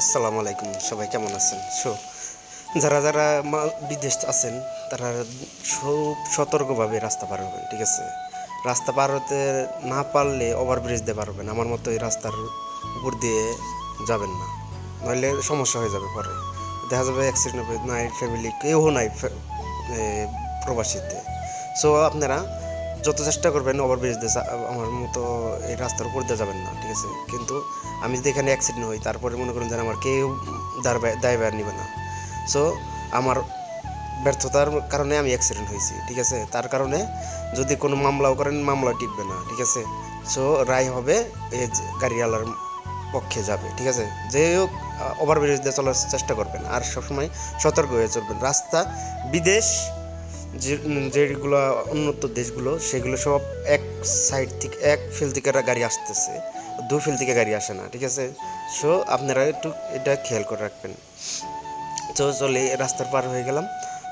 আসসালামু আলাইকুম, সবাই কেমন আছেন? সো যারা যারা বিদেশ আছেন, তারা খুব সতর্কভাবে রাস্তা পার হবেন, ঠিক আছে? রাস্তা পার হতে না পারলে ওভারব্রিজ দিয়ে পারবেন আমার মতো এই রাস্তার উপর দিয়ে যাবেন না। নইলে সমস্যা হয়ে যাবে পরে। দেখা যাবে অ্যাক্সিডেন্ট হবে, নাই ফ্যামিলি কেউ নাই প্রবাসীতে। সো আপনারা যত চেষ্টা করবেন ওভারব্রিজ দিয়ে আমার মতো এই রাস্তার উপর দিয়ে যাবেন না, ঠিক আছে? কিন্তু আমি যদি এখানে অ্যাক্সিডেন্ট হই, তারপরে মনে করেন যেন আমার কেউ দায়- দায়ভার নেবে না। সো আমার ব্যর্থতার কারণে আমি অ্যাক্সিডেন্ট হয়েছি, ঠিক আছে? তার কারণে যদি কোনো মামলাও করেন মামলা টিকবে না, ঠিক আছে? সো রায় হবে এই গাড়িওয়ালার পক্ষে যাবে, ঠিক আছে? যে হোক ওভারব্রিজ দিয়ে চলার চেষ্টা করবেন, আর সবসময় সতর্ক হয়ে চলবেন। রাস্তা বিদেশ যে যেগুলো উন্নত দেশগুলো, সেগুলো সব এক সাইড থেকে, এক ফিল থেকে একটা গাড়ি আসতেছে। দু ফিল থেকে গাড়ি আসে না, ঠিক আছে? সো আপনারা একটু এটা খেয়াল করে রাখবেন। তো চলে রাস্তার পার হয়ে গেলাম।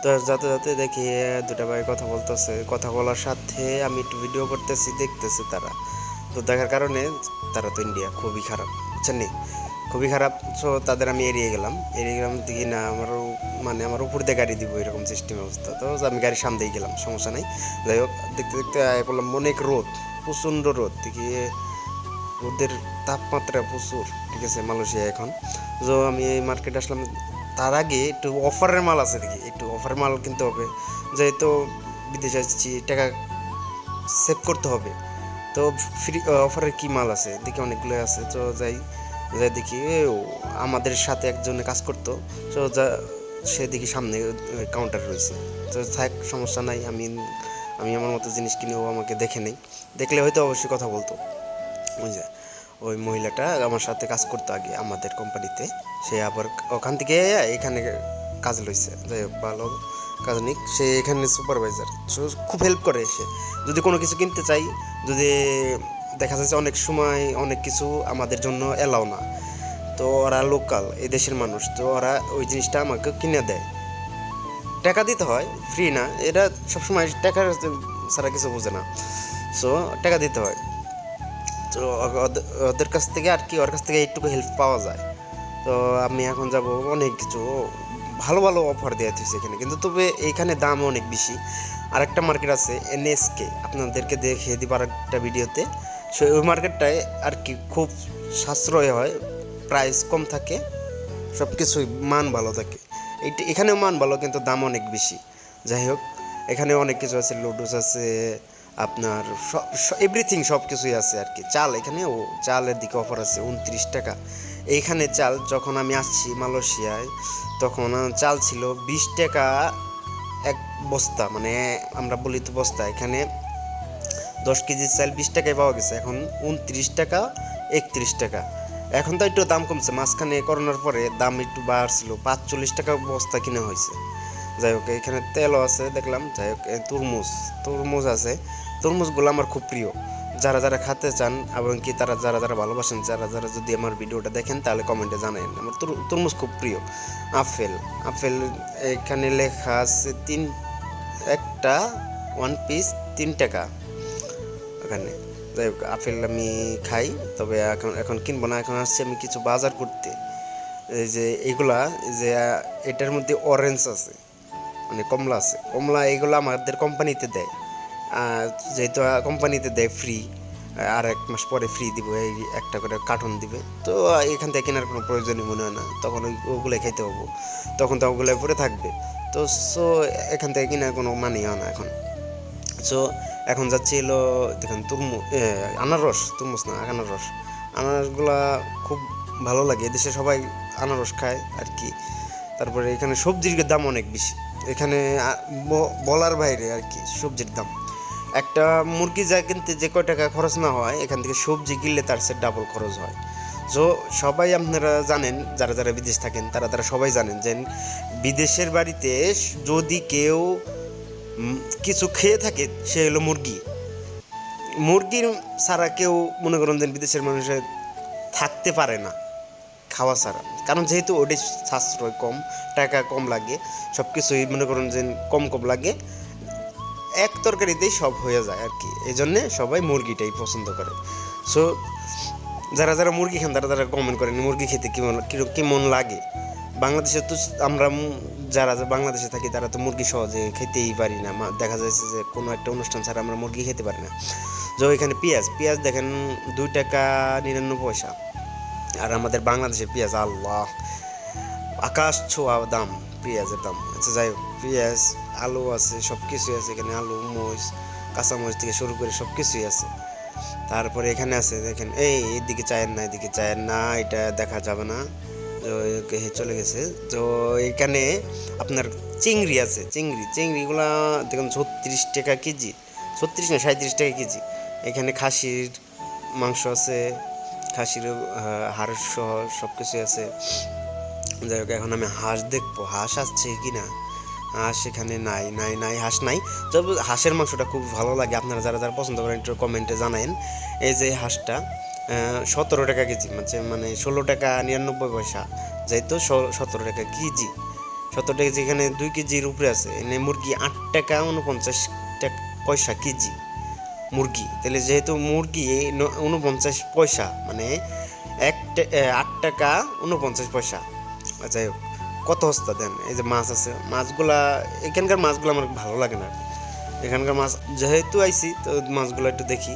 তো যাতে যাতে দেখি দুটা ভাই কথা বলতেছে। কথা বলার সাথে আমি একটু ভিডিও করতেছি, দেখতেছে তারা। তো দেখার কারণে তারা তো ইন্ডিয়া খুবই খারাপ, বুঝছেন? খুবই খারাপ সো তাদের আমি এড়িয়ে গেলাম। এড়িয়ে গেলাম দেখি না, আমারও মানে আমার উপর দিয়ে গাড়ি দিব এরকম সিস্টেম অবস্থা। তো আমি গাড়ির সামনেই গেলাম, সমস্যা নাই। যাই হোক, দেখতে দেখতে আয়া বললাম অনেক রোদ, প্রচণ্ড রোদ। দেখি রোদের তাপমাত্রা প্রচুর, ঠিক আছে, মালয়েশিয়া এখন। তো আমি এই মার্কেটে আসলাম, তার আগে একটু অফারের মাল আছে দেখি, একটু অফারের মাল কিনতে হবে। যেহেতু বিদেশে আসছি, টাকা সেভ করতে হবে। তো ফ্রি অফারের কী মাল আছে? দেখি অনেকগুলো আছে, তো যাই। যাই দেখি আমাদের সাথে একজনে কাজ করতো, তো যা, সে দেখি সামনে কাউন্টার রয়েছে। তো থাক, সমস্যা নাই, আমি আমি আমার মতো জিনিস কিনে ও আমাকে দেখে নেই। দেখলে হয়তো অবশ্যই কথা বলতো। যে, ওই মহিলাটা আমার সাথে কাজ করতো আগে আমাদের কোম্পানিতে সে আবার ওখান থেকে এখানে কাজ লইছে। যাই হোক, ভালো কাজ নিক সে এখানে সুপারভাইজার খুব হেল্প করে সে। যদি কোনো কিছু কিনতে চাই, যদি দেখা যাচ্ছে অনেক সময় অনেক কিছু আমাদের জন্য এলাও না। তো ওরা লোকাল, এই দেশের মানুষ, তো ওরা ওই জিনিসটা আমাকে কিনে দেয়। টাকা দিতে হয় ফ্রি না, এটা সবসময় টাকা ছাড়া কিছু বোঝে না। সো টাকা দিতে হয়। তো ওদের- কাছ থেকে আর কি, ওর কাছ থেকে একটুকু হেল্প পাওয়া যায়। তো আমি এখন যাব অনেক কিছু ভালো ভালো অফার দেওয়া হচ্ছে এখানে। কিন্তু তবে এইখানে দাম অনেক বেশি। আর একটা মার্কেট আছে এনএসকে আপনাদেরকে দেখিয়ে দিব আর একটা ভিডিওতে সো ওই মার্কেটটায় আর কি খুব সাশ্রয় হয় প্রাইস কম থাকে সব কিছুই মান ভালো থাকে। এইটা, এখানেও মান ভালো কিন্তু দাম অনেক বেশি। যাই হোক এখানে অনেক কিছু আছে, লুডুস আছে, আপনার সব এভরিথিং সব কিছুই আছে আর কি। চাল এখানে ও চালের দিকে অফার আছে উনত্রিশ টাকা। এইখানে চাল, যখন আমি আসছি মালয়েশিয়ায়, তখন চাল ছিল বিশ টাকা এক বস্তা মানে আমরা বলি তো বস্তা। এখানে দশ কেজি চাল বিশ টাকায় পাওয়া গেছে, এখন উনত্রিশ টাকা, একত্রিশ টাকা। এখন তো একটু দাম কমছে, মাঝখানে করোনার পরে দাম একটু বাড়ছিল, পাঁচচল্লিশ টাকা বস্তা কিনে হয়েছে। যাই হোক, এখানে তেলও আছে, দেখলাম, যাই হোক তরমুজ তরমুজ আছে। তরমুজগুলো আমার খুব প্রিয়। যারা যারা খেতে চান, এবং কি তারা যারা যারা ভালোবাসেন, যারা যারা যদি আমার ভিডিওটা দেখেন, তাহলে কমেন্টে জানান আমার তর- তরমুজ খুব প্রিয়। আপেল আপেল এখানে লেখা আছে তিন, একটা ওয়ান পিস তিন টাকা। ওখানে। যাই হোক, আপেল আমি খাই, তবে এখন এখন কিনবো না, এখন আসছি আমি কিছু বাজার করতে। এই যে এইগুলা যে, এটার মধ্যে অরেঞ্জ আছে মানে কমলা আছে। কমলা এগুলো আমাদের কোম্পানিতে দেয়। যেহেতু কোম্পানিতে দেয় ফ্রি আর এক মাস পরে ফ্রি দিব, এই একটা করে কার্টুন দিবে। তো এখান থেকে কেনার কোনো প্রয়োজনই মনে হয় না। তখন ওগুলো খেতে হব তখন তো ওগুলো পরে থাকবে। তো সো এখান থেকে কেনার কোনো মানেই হয় না এখন। সো এখন যাচ্ছি হলো, দেখেন তুরমু আনারস, তুরমুজ না, আনারস। আনারসগুলা খুব ভালো লাগে, এদেশে সবাই আনারস খায় আর কি তারপরে এখানে সবজির দাম অনেক বেশি। এখানে বলার বাইরে আর কি সবজির দাম। একটা মুরগি যা কিনতে যে কয় টাকা খরচ না হয়, এখান থেকে সবজি কিনলে তার সে ডাবল খরচ হয়। সো সবাই আপনারা জানেন, যারা যারা বিদেশ থাকেন, তারা তারা সবাই জানেন যে, বিদেশের বাড়িতে যদি কেউ কিছু খেয়ে থাকে, সে হলো মুরগি। মুরগির ছাড়া কেউ মনে করেন যে বিদেশের মানুষের থাকতে পারে না, খাওয়া ছাড়া। কারণ যেহেতু ওটি সাশ্রয় কম, টাকা কম লাগে সব কিছুই মনে করুন যে কম কম লাগে, এক তরকারিতেই সব হয়ে যায় আর কি। এই জন্যে সবাই মুরগিটাই পছন্দ করে। সো যারা যারা মুরগি খান, তারা তারা কমেন্ট করেন মুরগি খেতে কেমন কীরকম কেমন লাগে। বাংলাদেশে তো আমরা যারা বাংলাদেশে থাকি, তারা তো মুরগি সহজে খেতেই পারি না। দেখা যাচ্ছে যে কোনো একটা অনুষ্ঠান ছাড়া আমরা মুরগি খেতে পারি না। যে এখানে পেঁয়াজ পেঁয়াজ দেখেন দুই টাকা নিরানব্বই পয়সা। আর আমাদের বাংলাদেশে পেঁয়াজ, আল্লাহ! আকাশ ছোঁয়া দাম, পেঁয়াজের দাম। আচ্ছা যাই হোক, পেঁয়াজ, আলু আছে সব কিছুই আছে এখানে। আলু, মরিচ, কাঁচামরিচ থেকে শুরু করে সব কিছুই আছে। তারপরে এখানে আছে, দেখেন, এই এদিকে চায়ের না, এদিকে চায়ের না, এটা দেখা যাবে না। চলে গেছে। তো এখানে আপনার চিংড়ি আছে, চিংড়ি। চিংড়িগুলা দেখুন ছত্রিশ টাকা কেজি, ছত্রিশ না সাঁত্রিশ টাকা কেজি। এখানে খাসির মাংস আছে, খাসির হাড় সহ সব কিছুই আছে। যাই হোক, এখন আমি হাঁস দেখব। হাঁস আসছে কি না হাঁস এখানে নাই নাই নাই, হাঁস নাই। তবে হাঁসের মাংসটা খুব ভালো লাগে। আপনারা যারা যারা পছন্দ করেন, একটু কমেন্টে জানায়েন। এই যে হাঁসটা সতেরো টাকা কেজি মানে মানে ষোলো টাকা নিরানব্বই পয়সা যেহেতু সতেরো টাকা কেজি। সতেরো টাকা এখানে দুই কেজির উপরে আছে। এনে মুরগি আট টাকা উনপঞ্চাশ টাকা পয়সা কেজি, মুরগি। তাহলে যেহেতু মুরগি উনপঞ্চাশ পয়সা মানে এক আট টাকা উনপঞ্চাশ পয়সা। যাই হোক, কত হস্তা দেন? এই যে মাছ আছে, মাছগুলা, এখানকার মাছগুলো আমার ভালো লাগে না। এখানকার মাছ যেহেতু আইছি, তো মাছগুলো একটু দেখি।